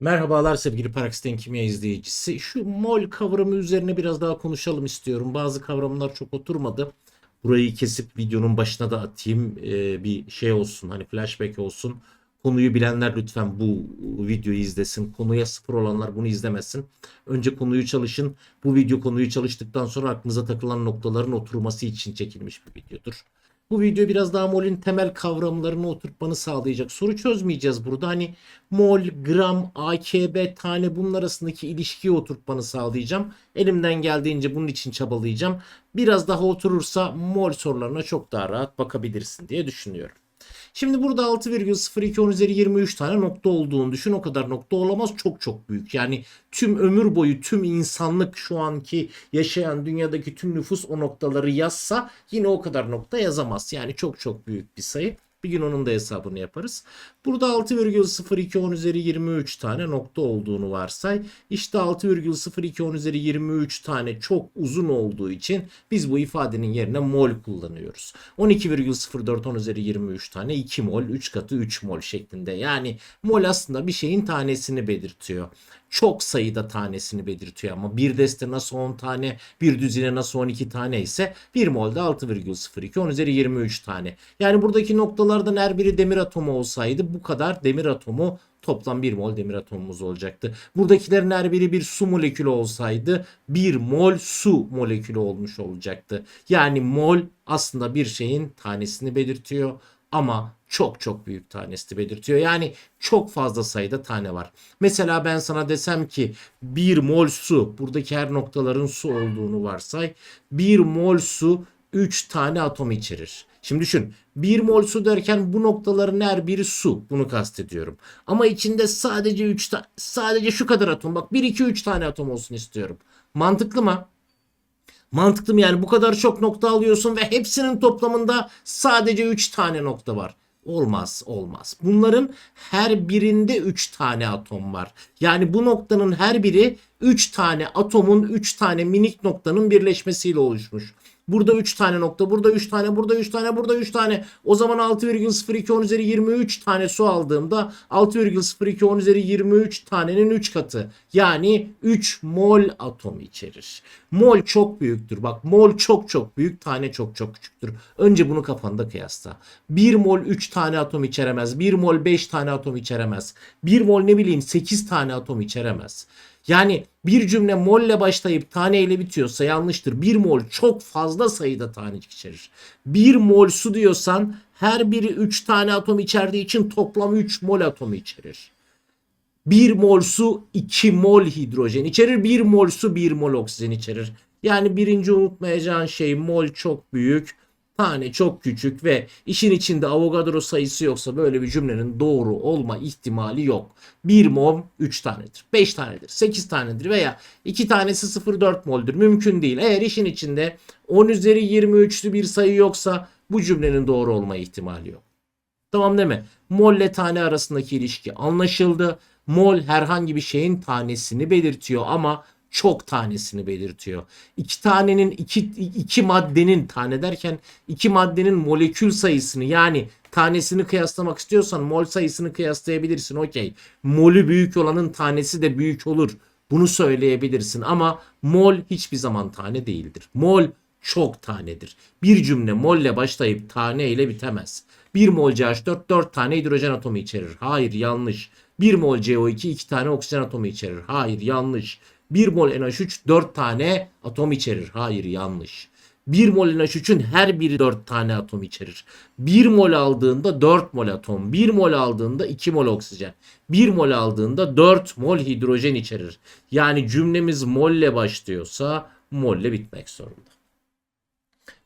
Merhabalar sevgili Paraxten Kimya izleyicisi. Şu mol kavramı üzerine biraz daha konuşalım istiyorum. Bazı kavramlar çok oturmadı. Burayı kesip videonun başına da atayım. Ee, bir şey olsun hani flashback olsun. Konuyu bilenler lütfen bu videoyu izlesin. Konuya sıfır olanlar bunu izlemesin. Önce konuyu çalışın. Bu video konuyu çalıştıktan sonra aklınıza takılan noktaların oturması için çekilmiş bir videodur. Bu video biraz daha mol'ün temel kavramlarını oturtmanı sağlayacak. Soru çözmeyeceğiz burada. Hani mol, gram, AKB, tane bunun arasındaki ilişkiyi oturtmanı sağlayacağım. Elimden geldiğince bunun için çabalayacağım. Biraz daha oturursa mol sorularına çok daha rahat bakabilirsin diye düşünüyorum. Şimdi burada 6,02 10 üzeri 23 tane nokta olduğunu düşün. O kadar nokta olamaz. Çok çok büyük. Yani tüm ömür boyu tüm insanlık şu anki yaşayan dünyadaki tüm nüfus o noktaları yazsa yine o kadar nokta yazamaz. Yani çok çok büyük bir sayı. Bir gün onun da hesabını yaparız. Burada 6,02 10 üzeri 23 tane nokta olduğunu varsay. İşte 6,02 10 üzeri 23 tane çok uzun olduğu için biz bu ifadenin yerine mol kullanıyoruz. 12,04 10 üzeri 23 tane 2 mol 3 katı 3 mol şeklinde. Yani mol aslında bir şeyin tanesini belirtiyor çok sayıda tanesini belirtiyor ama bir deste nasıl 10 tane, bir düzine nasıl 12 tane ise bir molde 6,02 10 üzeri 23 tane. Yani buradaki noktalardan her biri demir atomu olsaydı bu kadar demir atomu toplam 1 mol demir atomumuz olacaktı. Buradakilerin her biri bir su molekülü olsaydı 1 mol su molekülü olmuş olacaktı. Yani mol aslında bir şeyin tanesini belirtiyor ama çok çok büyük tanesi belirtiyor. Yani çok fazla sayıda tane var. Mesela ben sana desem ki 1 mol su, buradaki her noktaların su olduğunu varsay. 1 mol su 3 tane atom içerir. Şimdi düşün 1 mol su derken bu noktaların her biri su. Bunu kastediyorum. Ama içinde sadece 3 ta- sadece şu kadar atom. Bak 1 2 3 tane atom olsun istiyorum. Mantıklı mı? Mantıklı mı yani bu kadar çok nokta alıyorsun ve hepsinin toplamında sadece 3 tane nokta var. Olmaz olmaz. Bunların her birinde 3 tane atom var. Yani bu noktanın her biri 3 tane atomun 3 tane minik noktanın birleşmesiyle oluşmuş. Burada 3 tane nokta, burada 3 tane, burada 3 tane, burada 3 tane. O zaman 6,02 10 üzeri 23 tane su aldığımda 6,02 10 üzeri 23 tanenin 3 katı. Yani 3 mol atom içerir. Mol çok büyüktür. Bak mol çok çok büyük, tane çok çok küçüktür. Önce bunu kafanda kıyasla. 1 mol 3 tane atom içeremez. 1 mol 5 tane atom içeremez. 1 mol ne bileyim 8 tane atom içeremez. Yani bir cümle molle başlayıp taneyle bitiyorsa yanlıştır. Bir mol çok fazla sayıda tanecik içerir. Bir mol su diyorsan her biri 3 tane atom içerdiği için toplam 3 mol atomu içerir. 1 mol su 2 mol hidrojen içerir. 1 mol su 1 mol oksijen içerir. Yani birinci unutmayacağın şey mol çok büyük, tane çok küçük ve işin içinde Avogadro sayısı yoksa böyle bir cümlenin doğru olma ihtimali yok. 1 mol 3 tanedir, 5 tanedir, 8 tanedir veya 2 tanesi 0,4 mol'dür. Mümkün değil. Eğer işin içinde 10 üzeri 23'lü bir sayı yoksa bu cümlenin doğru olma ihtimali yok. Tamam değil mi? Mol ile tane arasındaki ilişki anlaşıldı. Mol herhangi bir şeyin tanesini belirtiyor ama çok tanesini belirtiyor. İki tanenin iki, iki maddenin tane derken iki maddenin molekül sayısını yani tanesini kıyaslamak istiyorsan mol sayısını kıyaslayabilirsin. Okey. Molü büyük olanın tanesi de büyük olur. Bunu söyleyebilirsin ama mol hiçbir zaman tane değildir. Mol çok tanedir. Bir cümle molle başlayıp tane ile bitemez. 1 mol CH4 4 tane hidrojen atomu içerir. Hayır yanlış. 1 mol CO2 2 tane oksijen atomu içerir. Hayır yanlış. 1 mol NH3 4 tane atom içerir. Hayır yanlış. 1 mol NH3'ün her biri 4 tane atom içerir. 1 mol aldığında 4 mol atom. 1 mol aldığında 2 mol oksijen. 1 mol aldığında 4 mol hidrojen içerir. Yani cümlemiz molle başlıyorsa molle bitmek zorunda.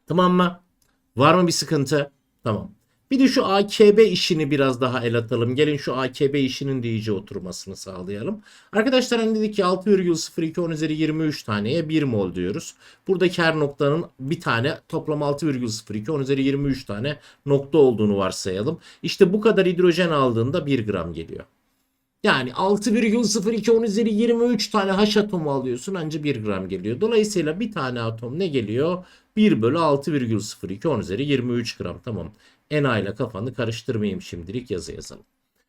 Tamam mı? Var mı bir sıkıntı? Tamam. Bir de şu AKB işini biraz daha el atalım. Gelin şu AKB işinin de iyice oturmasını sağlayalım. Arkadaşlar hani dedik ki 6,02 10 üzeri 23 taneye 1 mol diyoruz. Buradaki her noktanın bir tane toplam 6,02 10 üzeri 23 tane nokta olduğunu varsayalım. İşte bu kadar hidrojen aldığında 1 gram geliyor. Yani 6,02 10 üzeri 23 tane H atomu alıyorsun ancak 1 gram geliyor. Dolayısıyla bir tane atom ne geliyor? 1 bölü 6,02 10 üzeri 23 gram. Tamam. Na ile kafanı karıştırmayayım şimdilik yazı yazalım.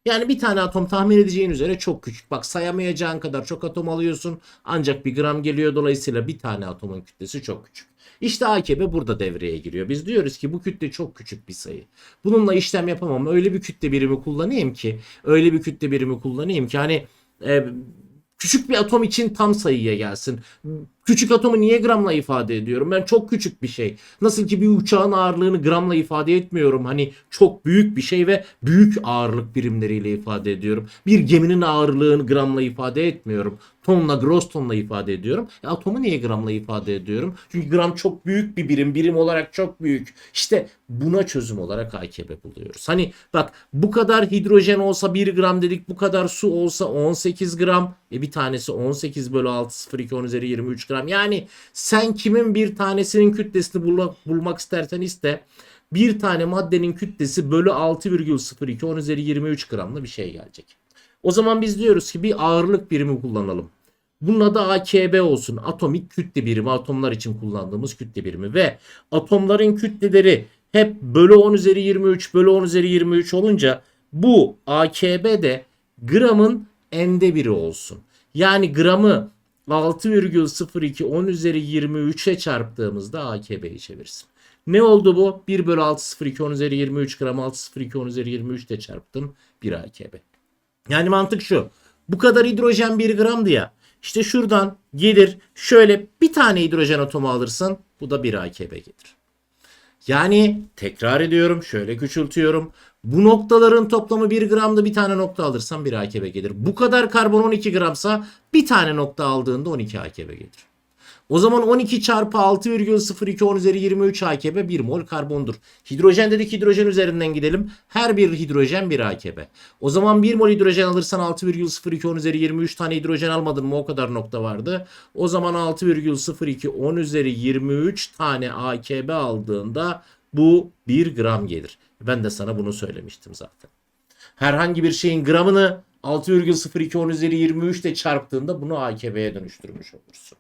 Yani bir tane atom tahmin edeceğin üzere çok küçük. Bak sayamayacağın kadar çok atom alıyorsun. Ancak bir gram geliyor. Dolayısıyla bir tane atomun kütlesi çok küçük. İşte AKB burada devreye giriyor. Biz diyoruz ki bu kütle çok küçük bir sayı. Bununla işlem yapamam. Öyle bir kütle birimi kullanayım ki, öyle bir kütle birimi kullanayım ki hani e, küçük bir atom için tam sayıya gelsin. Küçük atomu niye gramla ifade ediyorum? Ben çok küçük bir şey. Nasıl ki bir uçağın ağırlığını gramla ifade etmiyorum. Hani çok büyük bir şey ve büyük ağırlık birimleriyle ifade ediyorum. Bir geminin ağırlığını gramla ifade etmiyorum. Tonla, gross tonla ifade ediyorum. E, atomu niye gramla ifade ediyorum? Çünkü gram çok büyük bir birim. Birim olarak çok büyük. İşte buna çözüm olarak AKB buluyoruz. Hani bak bu kadar hidrojen olsa 1 gram dedik. Bu kadar su olsa 18 gram. E bir tanesi 18 bölü 6 0 2 10 üzeri 23 gram. Yani sen kimin bir tanesinin kütlesini bulmak, bulmak istersen iste. Bir tane maddenin kütlesi bölü 6,02 10 üzeri 23 gramla bir şey gelecek. O zaman biz diyoruz ki bir ağırlık birimi kullanalım. Bunun adı AKB olsun. Atomik kütle birimi. Atomlar için kullandığımız kütle birimi. Ve atomların kütleleri hep bölü 10 üzeri 23 bölü 10 üzeri 23 olunca bu AKB de gramın ende biri olsun. Yani gramı 6,02 10 üzeri 23'e çarptığımızda AKB'yi çevirsin. Ne oldu bu? 1 bölü 6,02 10 üzeri 23 gram 6,02 10 üzeri 23 de çarptım. 1 AKB. Yani mantık şu. Bu kadar hidrojen 1 gramdı ya. İşte şuradan gelir şöyle bir tane hidrojen atomu alırsın. Bu da 1 AKB gelir. Yani tekrar ediyorum şöyle küçültüyorum. Bu noktaların toplamı 1 gramda bir tane nokta alırsam 1 AKB gelir. Bu kadar karbon 12 gramsa bir tane nokta aldığında 12 AKB gelir. O zaman 12 çarpı 6,02 10 üzeri 23 AKB 1 mol karbondur. Hidrojen dedik hidrojen üzerinden gidelim. Her bir hidrojen 1 AKB. O zaman 1 mol hidrojen alırsan 6,02 10 üzeri 23 tane hidrojen almadın mı o kadar nokta vardı. O zaman 6,02 10 üzeri 23 tane AKB aldığında bu 1 gram gelir. Ben de sana bunu söylemiştim zaten. Herhangi bir şeyin gramını 6,02 10 üzeri 23 ile çarptığında bunu AKB'ye dönüştürmüş olursun.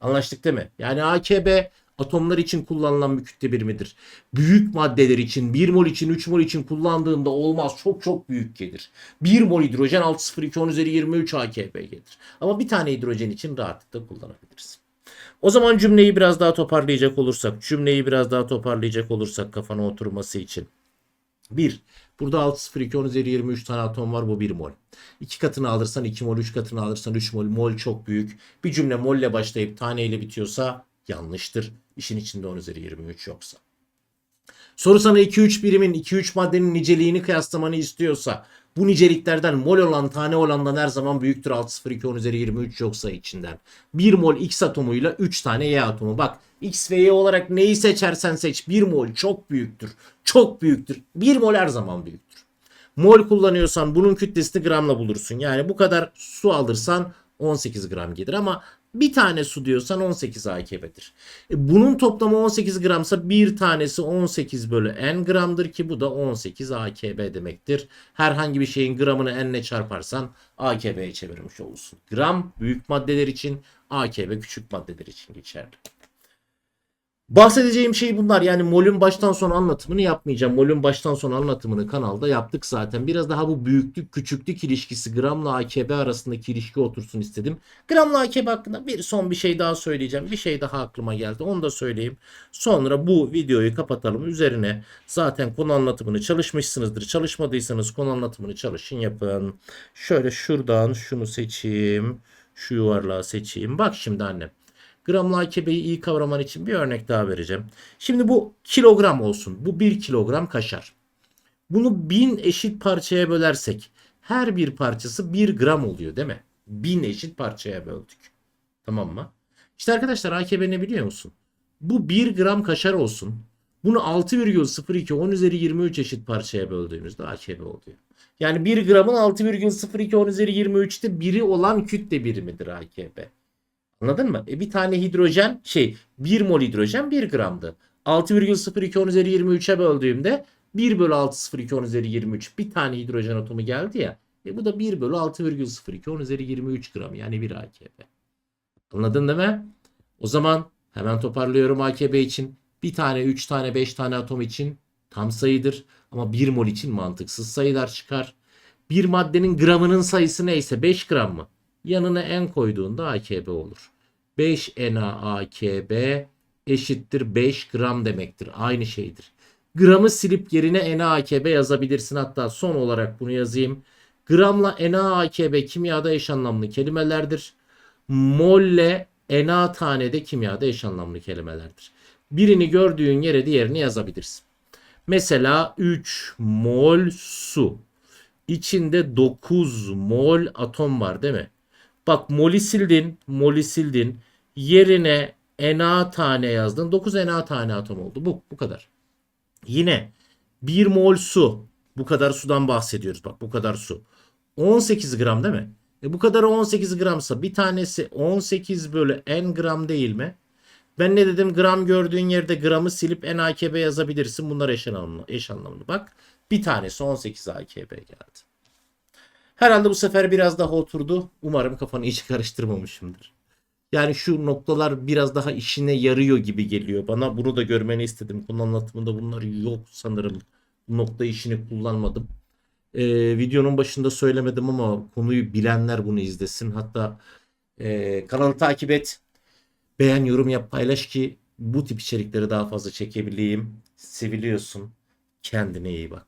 Anlaştık değil mi? Yani AKB atomlar için kullanılan bir kütle birimidir. Büyük maddeler için 1 mol için 3 mol için kullandığında olmaz. Çok çok büyük gelir. 1 mol hidrojen 6,02 10 üzeri 23 AKB gelir. Ama bir tane hidrojen için rahatlıkla kullanabiliriz. O zaman cümleyi biraz daha toparlayacak olursak, cümleyi biraz daha toparlayacak olursak kafana oturması için. 1. Burada 6,02 10 üzeri 23 tane atom var bu 1 mol. 2 katını alırsan 2 mol, 3 katını alırsan 3 mol. Mol çok büyük. Bir cümle molle başlayıp taneyle bitiyorsa yanlıştır. İşin içinde 10 üzeri 23 yoksa. Soru sana 2-3 birimin 2-3 maddenin niceliğini kıyaslamanı istiyorsa bu niceliklerden mol olan tane olandan her zaman büyüktür 6,02 10 üzeri 23 yoksa içinden. 1 mol X atomuyla 3 tane Y atomu. Bak X ve Y olarak neyi seçersen seç 1 mol çok büyüktür. Çok büyüktür. 1 mol her zaman büyüktür. Mol kullanıyorsan bunun kütlesini gramla bulursun. Yani bu kadar su alırsan 18 gram gelir ama bir tane su diyorsan 18 AKB'dir. E bunun toplamı 18 gramsa bir tanesi 18 bölü n gramdır ki bu da 18 AKB demektir. Herhangi bir şeyin gramını n ile çarparsan AKB'ye çevirmiş olursun. Gram büyük maddeler için AKB küçük maddeler için geçerli. Bahsedeceğim şey bunlar. Yani molün baştan sona anlatımını yapmayacağım. Molün baştan sona anlatımını kanalda yaptık zaten. Biraz daha bu büyüklük küçüklük ilişkisi gramla AKB arasındaki ilişki otursun istedim. Gramla AKB hakkında bir son bir şey daha söyleyeceğim. Bir şey daha aklıma geldi. Onu da söyleyeyim. Sonra bu videoyu kapatalım. Üzerine zaten konu anlatımını çalışmışsınızdır. Çalışmadıysanız konu anlatımını çalışın yapın. Şöyle şuradan şunu seçeyim. Şu yuvarlağı seçeyim. Bak şimdi annem. Gramla AKB'yi iyi kavraman için bir örnek daha vereceğim. Şimdi bu kilogram olsun. Bu 1 kilogram kaşar. Bunu 1000 eşit parçaya bölersek her bir parçası 1 gram oluyor değil mi? 1000 eşit parçaya böldük. Tamam mı? İşte arkadaşlar AKB ne biliyor musun? Bu 1 gram kaşar olsun. Bunu 6,02 10 üzeri 23 eşit parçaya böldüğümüzde AKB oluyor. Yani 1 gramın 6,02 10 üzeri 23'te biri olan kütle birimidir AKB. Anladın mı? E bir tane hidrojen şey 1 mol hidrojen 1 gramdı. 6,02 10 üzeri 23'e böldüğümde 1 bölü 6,02 10 üzeri 23 bir tane hidrojen atomu geldi ya. E bu da 1 bölü 6,02 10 üzeri 23 gram yani 1 AKB. Anladın değil mi? O zaman hemen toparlıyorum AKB için. Bir tane, 3 tane, 5 tane atom için tam sayıdır. Ama 1 mol için mantıksız sayılar çıkar. Bir maddenin gramının sayısı neyse 5 gram mı? Yanına en koyduğunda AKB olur. 5 NaAKB eşittir 5 gram demektir. Aynı şeydir. Gramı silip yerine NaAKB yazabilirsin. Hatta son olarak bunu yazayım. Gramla NaAKB kimyada eş anlamlı kelimelerdir. Molle Na tane de kimyada eş anlamlı kelimelerdir. Birini gördüğün yere diğerini yazabilirsin. Mesela 3 mol su. İçinde 9 mol atom var değil mi? Bak mol'i sildin, mol'i sildin. Yerine Na tane yazdın. 9 Na tane atom oldu. Bu, bu kadar. Yine 1 mol su. Bu kadar sudan bahsediyoruz. Bak bu kadar su. 18 gram değil mi? E bu kadar 18 gramsa bir tanesi 18 bölü n gram değil mi? Ben ne dedim? Gram gördüğün yerde gramı silip n AKB yazabilirsin. Bunlar eş anlamlı. Eş anlamlı. Bak bir tanesi 18 AKB geldi. Herhalde bu sefer biraz daha oturdu. Umarım kafanı hiç karıştırmamışımdır. Yani şu noktalar biraz daha işine yarıyor gibi geliyor bana. Bunu da görmeni istedim. Konu anlatımında bunlar yok sanırım. Nokta işini kullanmadım. Ee, videonun başında söylemedim ama konuyu bilenler bunu izlesin. Hatta e, kanalı takip et. Beğen, yorum yap, paylaş ki bu tip içerikleri daha fazla çekebileyim. Seviliyorsun. Kendine iyi bak.